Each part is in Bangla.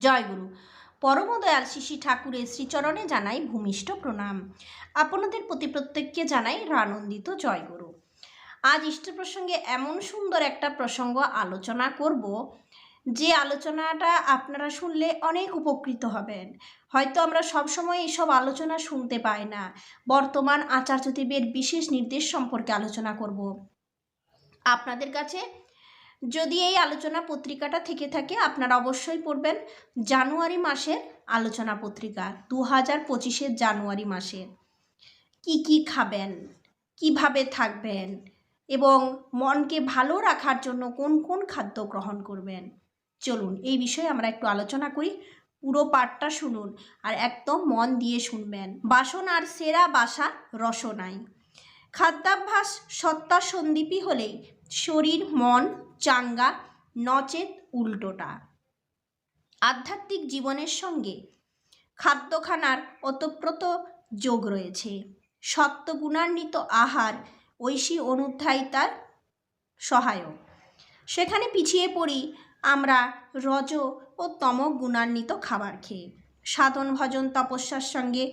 জয়গুরু। পরমদয়াল শিশি ঠাকুরের শ্রীচরণে জানাই ভূমিষ্ঠ প্রণাম। আপনাদের প্রতি প্রত্যেককে জানাই আনন্দিত জয়গুরু। আজ ইষ্ট প্রসঙ্গে এমন সুন্দর একটা প্রসঙ্গ আলোচনা করব, যে আলোচনাটা আপনারা শুনলে অনেক উপকৃত হবেন। হয়তো আমরা সবসময় এইসব আলোচনা শুনতে পাই না। বর্তমান আচার্যদেবের বিশেষ নির্দেশ সম্পর্কে আলোচনা করব। আপনাদের কাছে যদি এই আলোচনা পত্রিকাটা থেকে থাকে, আপনারা অবশ্যই পড়বেন জানুয়ারি মাসের আলোচনা পত্রিকা দু হাজার পঁচিশের জানুয়ারি মাসে। কি কি খাবেন, কীভাবে থাকবেন, এবং মনকে ভালো রাখার জন্য কোন কোন খাদ্য গ্রহণ করবেন, চলুন এই বিষয়ে আমরা একটু আলোচনা করি, পুরো পাঠটা শুনুন, আর একদম মন দিয়ে শুনবেন। বাসন আর সেরা বাসা রসনাই। খাদ্যাভ্যাস সত্তা সন্দীপী হলেই শরীর, মন, চাঙ্গা, নচেত উল্টোটা। আধ্যাত্মিক জীবনের সঙ্গে খাদ্যখানার ওতপ্রোত যোগ রয়েছে। সত্ত্বগুণান্বিত আহার ঐশী অনুধ্যায়িতার সহায়ক। সেখানে পিছিয়ে পড়ি আমরা রজ ও তম গুণান্বিত খাবার খেয়ে। সাধন ভজন তপস্যার সঙ্গে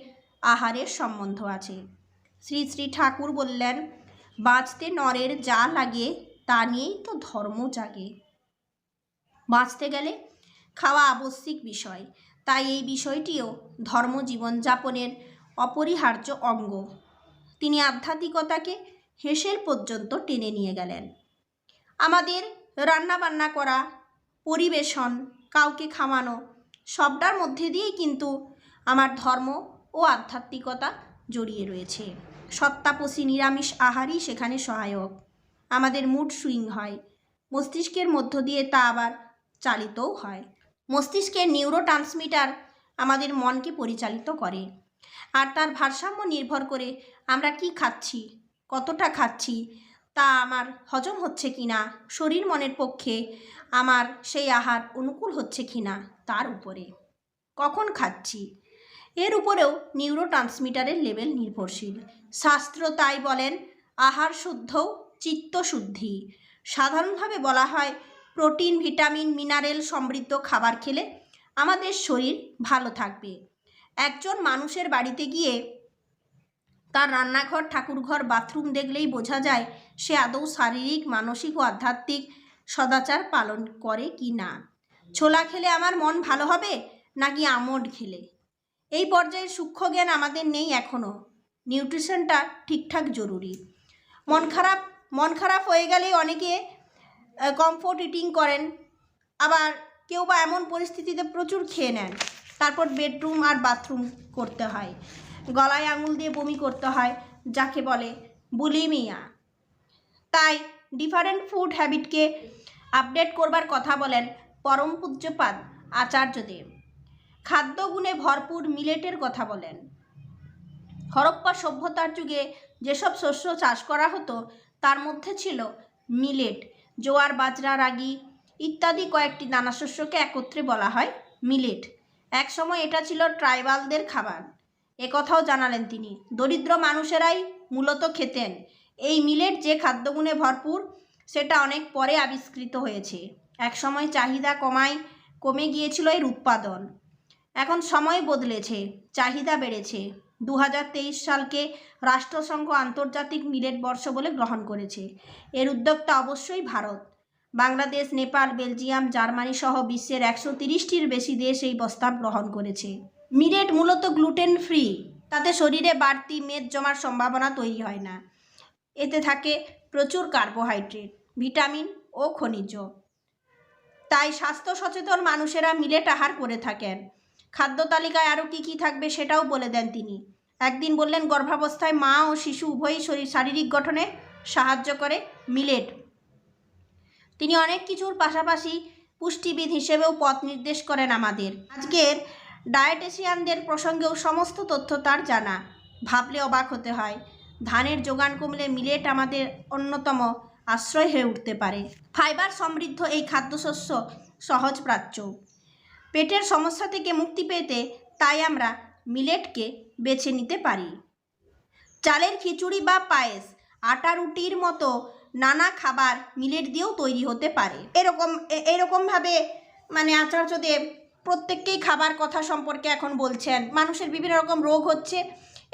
আহারের সম্বন্ধ আছে। শ্রী শ্রী ঠাকুর বললেন, বাঁচতে নরের যা লাগে, তা নিয়েই তো ধর্ম জাগে। বাঁচতে গেলে খাওয়া আবশ্যিক বিষয়। তাই এই বিষয়টিও ধর্ম জীবনযাপনের অপরিহার্য অঙ্গ। তিনি আধ্যাত্মিকতাকে হেসেল পর্যন্ত টেনে নিয়ে গেলেন। আমাদের রান্নাবান্না করা, পরিবেশন, কাউকে খাওয়ানো, সবটার মধ্যে দিয়েই কিন্তু আমার ধর্ম ও আধ্যাত্মিকতা জড়িয়ে রয়েছে। সত্তাপসী নিরামিষ আহারই সেখানে সহায়ক। আমাদের মুড সুইং হয়। মস্তিষ্কের মধ্য দিয়ে তা আবার চালিতও হয়। মস্তিষ্কের নিউরো ট্রান্সমিটার আমাদের মনকে পরিচালিত করে। আর তার ভারসাম্য নির্ভর করে আমরা কি খাচ্ছি, কতটা খাচ্ছি, তা আমার হজম হচ্ছে কি না, শরীর মনের পক্ষে আমার সেই আহার অনুকূল হচ্ছে কি না, তার উপরে। কখন খাচ্ছি এর উপরেও নিউরো ট্রান্সমিটারের লেভেল নির্ভরশীল। শাস্ত্র তাই বলেন, আহার শুদ্ধও চিত্তশুদ্ধি। সাধারণভাবে বলা হয়, প্রোটিন, ভিটামিন, মিনারেল সমৃদ্ধ খাবার খেলে আমাদের শরীর ভালো থাকবে। একজন মানুষের বাড়িতে গিয়ে তার রান্নাঘর, ঠাকুরঘর, বাথরুম দেখলেই বোঝা যায়, সে আদৌ শারীরিক, মানসিক ও আধ্যাত্মিক সদাচার পালন করে কি না। ছোলা খেলে আমার মন ভালো হবে নাকি আমড খেলে? এই পর্যায়ের সূক্ষ্ম জ্ঞান আমাদের নেই এখনও নিউট্রিশনটা ঠিকঠাক জরুরি। মন খারাপ মন খারাপ হয়ে গেলে অনেকে কমফোর্ট ইটিং করেন। আবার কেউ বা এমন পরিস্থিতিতে প্রচুর খেয়ে নেন। তারপর বেডরুম আর বাথরুম করতে হয়। গলায় আঙুল দিয়ে বমি করতে হয়, যাকে বলে বুলিমিয়া তাই ডিফারেন্ট ফুড হ্যাবিটকে আপডেট করবার কথা বলেন পরম পূজ্যপাদ আচার্যদেব। খাদ্যগুণে ভরপুর মিলেটের কথা বলেন। হরপ্পা সভ্যতার যুগে যেসব শস্য চাষ করা হতো, তার মধ্যে ছিল মিলেট, জোয়ার, বাজরা, রাগি ইত্যাদি কয়েকটি দানাশস্যকে একত্রে বলা হয় মিলেট। একসময় এটা ছিল ট্রাইবালদের খাবার। একথাও জানালেন তিনি। দরিদ্র মানুষেরাই মূলত খেতেন। এই মিলেট যে খাদ্যগুণে ভরপুর, সেটা অনেক পরে আবিষ্কৃত হয়েছে। একসময় চাহিদা কমায়, কমে গিয়েছিল এর উৎপাদন। এখন সময় বদলেছে, চাহিদা বেড়েছে। দু হাজার তেইশ সালকে রাষ্ট্রসংঘ আন্তর্জাতিক মিলেট বর্ষ বলে গ্রহণ করেছে। এর উদ্যোক্তা অবশ্যই ভারত। বাংলাদেশ, নেপাল, বেলজিয়াম, জার্মানি সহ বিশ্বের একশো তিরিশটির বেশি দেশ এই প্রস্তাব গ্রহণ করেছে। মিলেট মূলত গ্লুটেন ফ্রি তাতে শরীরে বাড়তি মেদ জমার সম্ভাবনা তৈরি হয় না। এতে থাকে প্রচুর কার্বোহাইড্রেট, ভিটামিন ও খনিজ। তাই স্বাস্থ্য সচেতন মানুষেরা মিলেট আহার করে থাকেন। খাদ্য তালিকায় আরও কী কী থাকবে সেটাও বলে দেন তিনি। একদিন বললেন, গর্ভাবস্থায় মা ও শিশু উভয়ই শরীর শারীরিক গঠনে সাহায্য করে, মিলেট। তিনি অনেক কিছুর পাশাপাশি পুষ্টিবিদ হিসেবেও পথ নির্দেশ করেন আমাদের। আজকের ডায়েটেশিয়ানদের প্রসঙ্গেও সমস্ত তথ্য তার জানা। ভাবলে অবাক হতে হয়, ধানের যোগান কমলে মিলেট আমাদের অন্যতম আশ্রয় হয়ে উঠতে পারে। ফাইবার সমৃদ্ধ এই খাদ্যশস্য সহজ প্রাচ্য। পেটের সমস্যা থেকে মুক্তি পেতে তাই আমরা মিলেটকে বেছে নিতে পারি। চালের খিচুড়ি বা পায়েস, আটা রুটির মতো নানা খাবার মিলেট দিয়েও তৈরি হতে পারে। এরকম এরকমভাবে মানে আচার্যদেব প্রত্যেককেই খাবার কথা সম্পর্কে এখন বলছেন। মানুষের বিভিন্ন রকম রোগ হচ্ছে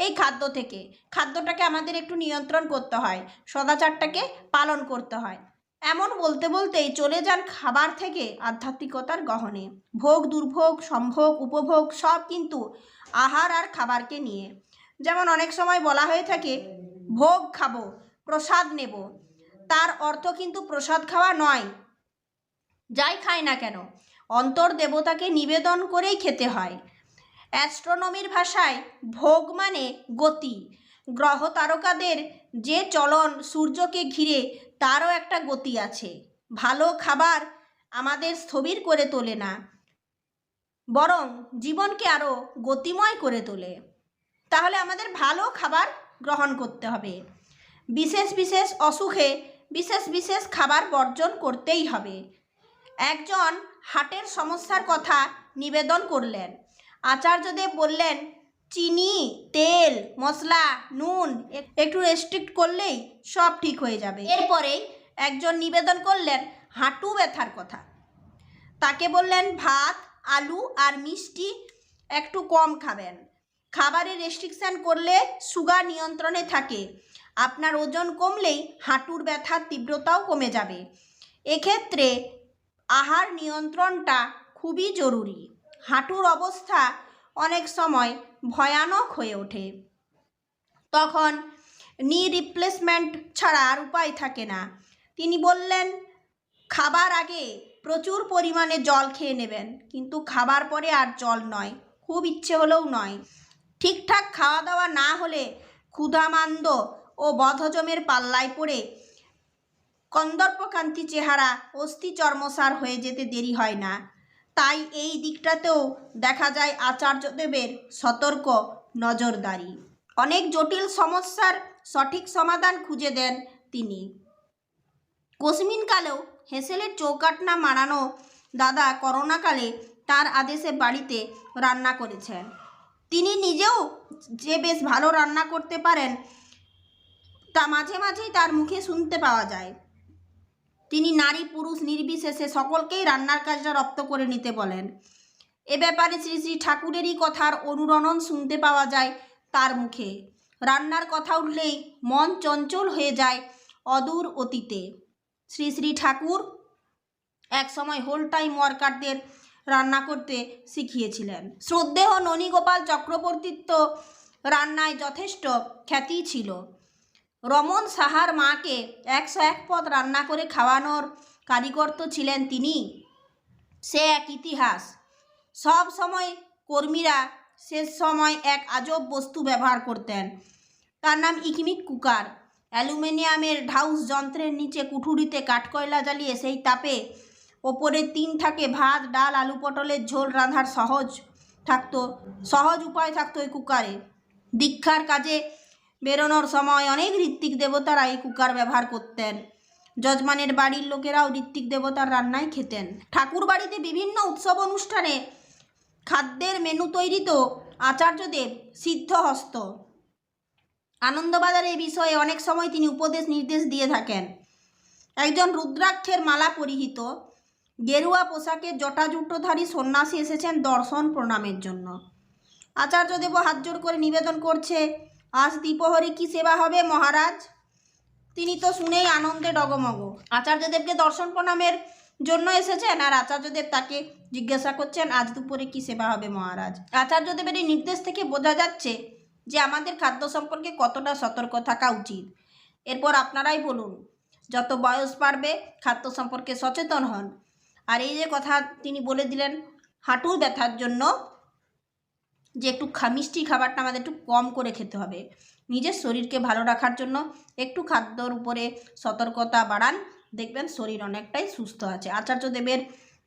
এই খাদ্য থেকে। খাদ্যটাকে আমাদের একটু নিয়ন্ত্রণ করতে হয়, সদাচারটাকে পালন করতে হয়। এমন বলতে বলতেই চলে যান খাবার থেকে আধ্যাত্মিকতার গহনে। ভোগ, দুর্ভোগ, সম্ভোগ, উপভোগ সব কিন্তু আহার আর খাবারকে নিয়ে। যেমন অনেক সময় বলা হয়ে থাকে, ভোগ খাব, প্রসাদ নেব। তার অর্থ কিন্তু প্রসাদ খাওয়া নয়। যাই খায় না কেন, অন্তর দেবতাকে নিবেদন করেই খেতে হয়। অ্যাস্ট্রোনমির ভাষায় ভোগ মানে গতি। গ্রহ তারকাদের যে চলন সূর্যকে ঘিরে তারও একটা গতি আছে। ভালো খাবার আমাদের স্থবির করে তোলে না, বরং জীবনকে আরও গতিময় করে তোলে। তাহলে আমাদের ভালো খাবার গ্রহণ করতে হবে। বিশেষ বিশেষ অসুখে বিশেষ বিশেষ খাবার বর্জন করতেই হবে। একজন হাটের সমস্যার কথা নিবেদন করলেন। আচার্যদেব বললেন চিনি, তেল মশলা নুন এক- একটু রেস্ট্রিক্ট করলেই সব ঠিক হয়ে যাবে। এরপরেই একজন নিবেদন করলেন হাঁটু ব্যথার কথা। তাকে বললেন, ভাত, আলু আর মিষ্টি একটু কম খাবেন। খাবারে রেস্ট্রিকশান করলে সুগার নিয়ন্ত্রণে থাকে। আপনার ওজন কমলেই হাঁটুর ব্যথার তীব্রতাও কমে যাবে। এক্ষেত্রে আহার নিয়ন্ত্রণটা খুবই জরুরি। হাঁটুর অবস্থা অনেক সময় ভয়ানক হয়ে ওঠে। তখন নি রিপ্লেসমেন্ট ছাড়া আর উপায় থাকে না। তিনি বললেন, খাবার আগে প্রচুর পরিমাণে জল খেয়ে নেবেন, কিন্তু খাবার পরে আর জল নয়, খুব ইচ্ছে হলেও নয়। ঠিকঠাক খাওয়া দাওয়া না হলে ক্ষুধামান্দ ও বধহজমের পাল্লায় পড়ে কন্দর্পকান্তি চেহারা অস্থি চর্মসার হয়ে যেতে দেরি হয় না। তাই এই দিকটাতেও দেখা যায় আচার্যদেবের সতর্ক নজরদারি। অনেক জটিল সমস্যার সঠিক সমাধান খুঁজে দেন তিনি। কোসমিনকালেও হেসেলের চৌকাটনা মারানো দাদা করোনাকালে তার আদেশে বাড়িতে রান্না করেছেন। তিনি নিজেও যে বেশ ভালো রান্না করতে পারেন, তা মাঝে মাঝেই তার মুখে শুনতে পাওয়া যায়। তিনি নারী, পুরুষ, নির্বিশেষে সকলকেই রান্নার কাজটা রপ্ত করে নিতে বলেন। এ ব্যাপারে শ্রী শ্রী ঠাকুরেরই কথার অনুরণন শুনতে পাওয়া যায় তার মুখে। রান্নার কথা উঠলেই মন চঞ্চল হয়ে যায় অদূর অতীতে। শ্রী শ্রী ঠাকুর এক সময় হোল টাইম ওয়ার্কারদের রান্না করতে শিখিয়েছিলেন। শ্রদ্ধেয় ননীগোপাল চক্রবর্তীর তো রান্নায় যথেষ্ট খ্যাতি ছিল। রমন সাহার মাকে একশো এক পদ রান্না করে খাওয়ানোর কারিগর তো ছিলেন তিনি। সে এক ইতিহাস। সব সময় কর্মীরা শেষ সময় এক আজব বস্তু ব্যবহার করতেন। তার নাম ইকমিক কুকার। অ্যালুমিনিয়ামের ঢাউস যন্ত্রের নিচে কুঠুরিতে কাঠকয়লা জ্বালিয়ে সেই তাপে ওপরে তিন থাকে ভাত, ডাল, আলু পটলের ঝোল রাঁধার সহজ থাকতো, সহজ উপায় থাকতো ওই কুকারে। দীক্ষার কাজে বেরোনোর সময় অনেক ঋত্বিক দেবতারা এই কুকার ব্যবহার করতেন। যজমানের বাড়ির লোকেরাও ঋত্বিক দেবতার রান্নাই খেতেন। ঠাকুর বাড়িতে বিভিন্ন উৎসব অনুষ্ঠানে খাদ্যের মেনু তৈরিতেও আচার্যদেব সিদ্ধহস্ত। আনন্দবাজার এই বিষয়ে অনেক সময় তিনি উপদেশ নির্দেশ দিয়ে থাকেন। একজন রুদ্রাক্ষের মালা পরিহিত। গেরুয়া পোশাকের জটাজুটোধারী সন্ন্যাসী এসেছেন দর্শন প্রণামের জন্য। আচার্যদেব হাত জোর করে নিবেদন করছে আজ দ্বিপহরে কি সেবা হবে, মহারাজ? তিনি তো শুনেই আনন্দে ডগমগ। আচার্যদেবকে দর্শন প্রণামের জন্য এসেছেন, আর আচার্যদেব তাকে জিজ্ঞাসা করছেন, আজ দুপুরে কি সেবা হবে, মহারাজ? আচার্যদেবের এই নির্দেশ থেকে বোঝা যাচ্ছে যে আমাদের খাদ্য সম্পর্কে কতটা সতর্ক থাকা উচিত। এরপর আপনারাই বলুন, যত বয়স বাড়বে, খাদ্য সম্পর্কে সচেতন হন। আর এই যে কথা তিনি বলে দিলেন, হাঁটুর ব্যথার জন্য যে একটু মিষ্টি খাবারটা আমাদের একটু কম করে খেতে হবে। নিজের শরীরকে ভালো রাখার জন্য একটু খাদ্যর উপরে সতর্কতা বাড়ান। দেখবেন শরীর অনেকটাই সুস্থ আছে। আচার্যদেবের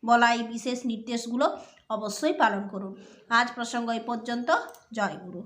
বলা এই বিশেষ নির্দেশগুলো অবশ্যই পালন করুন। আজ প্রসঙ্গ এই পর্যন্ত। জয় গুরু।